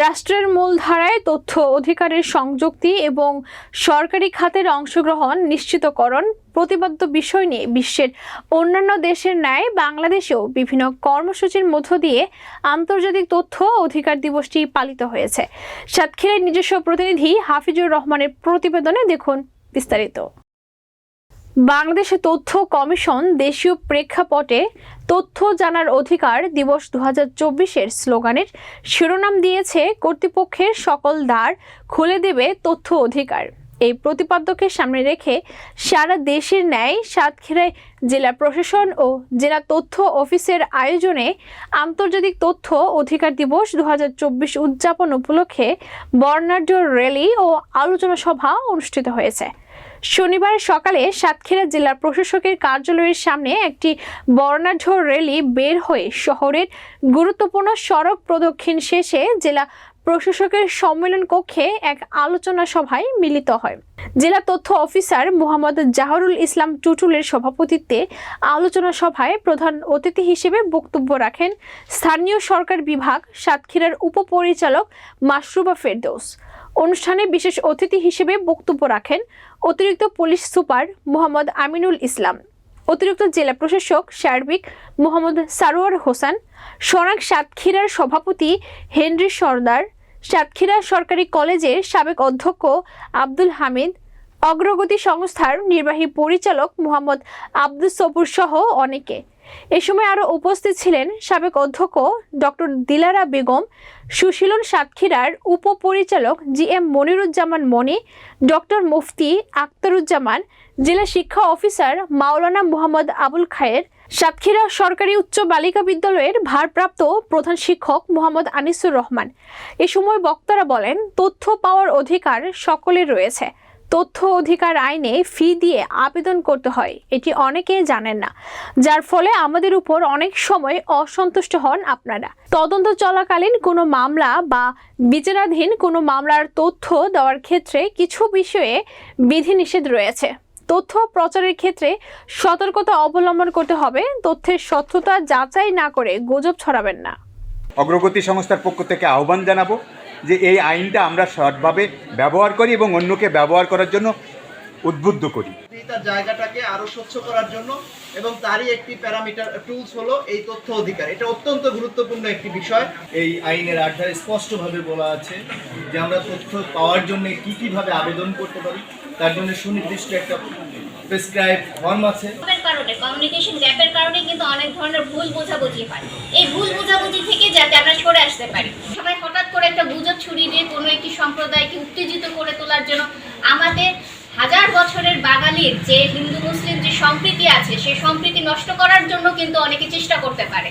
রাষ্ট্রের মূলধারায় তথ্য অধিকারের সংযুক্তি এবং সরকারি খাতের অংশগ্রহণ নিশ্চিতকরণ প্রতিপাদ্য বিষয় নিয়ে বিশ্বের অন্যান্য দেশের ন্যায় বাংলাদেশেও বিভিন্ন কর্মসূচির মধ্য দিয়ে আন্তর্জাতিক তথ্য অধিকার দিবসটি পালিত হয়েছে। সাতক্ষীরার নিজস্ব প্রতিনিধি হাফিজুর রহমানের প্রতিবেদনে দেখুন বিস্তারিত। বাংলাদেশে তথ্য কমিশন দেশীয় প্রেক্ষাপটে তথ্য জানার অধিকার দিবস দু হাজার চব্বিশের স্লোগানের শিরোনাম দিয়েছে কর্তৃপক্ষের সকল দ্বার খুলে দেবে তথ্য অধিকার। এই প্রতিপাদ্যকে সামনে রেখে সারা দেশের ন্যায় সাতক্ষীরায় জেলা প্রশাসন ও জেলা তথ্য অফিসের আয়োজনে আন্তর্জাতিক তথ্য অধিকার দিবস দু হাজার চব্বিশ উদযাপন উপলক্ষে বর্ণাঢ্য র্যালি ও আলোচনা সভা অনুষ্ঠিত হয়েছে। শনিবার সকালে সাতক্ষীরা জেলা প্রশাসকের কার্যালয়ের সামনে একটি বর্ণাঢ্য র্যালি বের হয়ে শহরের গুরুত্বপূর্ণ সড়ক প্রদক্ষিণ শেষে জেলা প্রশাসকের সম্মেলন কক্ষে এক আলোচনা সভায় মিলিত হয়। জেলা তথ্য অফিসার মোহাম্মদ জাহরুল ইসলাম টুটুলের সভাপতিত্বে আলোচনা সভায় প্রধান অতিথি হিসেবে বক্তব্য রাখেন স্থানীয় সরকার বিভাগ সাতক্ষীরার উপপরিচালক মাসরুবা ফেরদৌস। অনুষ্ঠানে বিশেষ অতিথি হিসেবে বক্তব্য রাখেন অতিরিক্ত পুলিশ সুপার মোহাম্মদ আমিনুল ইসলাম, অতিরিক্ত জেলা প্রশাসক সার্বিক মোহাম্মদ সারোয়ার হোসেন সোনাক সাতক্ষীরার সভাপতি হেনরি সর্দার, সাতক্ষীরা সরকারি কলেজের সাবেক অধ্যক্ষ আব্দুল হামিদ, অগ্রগতি সংস্থার নির্বাহী পরিচালক মোহাম্মদ আব্দুল সবুর সহ অনেকে। এ সময় আরও উপস্থিত ছিলেন সাবেক অধ্যক্ষ ডক্টর দিলারা বেগম, সুশীলন সাতক্ষীরার উপপরিচালক G M Moniruzzaman Moni doctor Mufti Aktaruzzaman, জেলা শিক্ষা অফিসার মাওলানা মোহাম্মদ আবুল খায়ের সাতক্ষীরা সরকারি উচ্চ বালিকা বিদ্যালয়ের ভারপ্রাপ্ত প্রধান শিক্ষক মোহাম্মদ আনিসুর রহমান। এ সময় বক্তারা বলেন, তথ্য পাওয়ার অধিকার সকলের রয়েছে। তথ্য অধিকার আইনে ফি দিয়ে আবেদন করতে হয়, এটি অনেকে জানেন না। যার ফলে আমাদের উপর অনেক সময় অসন্তুষ্ট হন আপনারা। তদন্ত চলাকালীন কোনো মামলা বা বিচারাধীন কোনো মামলার তথ্য দেওয়ার ক্ষেত্রে কিছু বিষয়ে বিধিনিষেধ রয়েছে। তথ্য প্রচারের ক্ষেত্রে সতর্কতা অবলম্বন করতে হবে। তথ্যের সত্যতা যাচাই না করে গুজব ছড়াবেন না। অগ্রগতি সংস্থার পক্ষ থেকে আহ্বান জানাব যে এই আইনটা আমরা সৎভাবে ব্যবহার করি এবং অন্যকে ব্যবহার করার জন্য উদ্বুদ্ধ করি। তার জায়গাটাকে আরও স্বচ্ছ করার জন্য এবং তারই একটি প্যারামিটার টুলস হলো এই তথ্য অধিকার। এটা অত্যন্ত গুরুত্বপূর্ণ একটি বিষয়। এই আইনের আঠায় স্পষ্টভাবে বলা আছে যে আমরা তথ্য পাওয়ার জন্য কি কীভাবে আবেদন করতে পারি। তার জন্য সুনির্দিষ্ট একটা প্রেসক্রাইব ফর্ম আছে। কারণে কমিউনিকেশন গ্যাপের কারণে কিন্তু অনেক ধরনের ভুল বোঝাবুঝি হয়। এই ভুল বোঝাবুঝি থেকে যাতে আমরা সরে আসতে পারি। সবাই হঠাৎ করে একটা গুজব ছড়িয়ে দিয়ে কোনো একটি সম্প্রদায়কে উত্তেজিত করে তোলার জন্য আমাদের হাজার বছরের বাঙালির যে হিন্দু, মুসলিম যে সম্প্রীতি আছে, সেই সম্প্রীতি নষ্ট করার জন্য কিন্তু অনেকে চেষ্টা করতে পারে।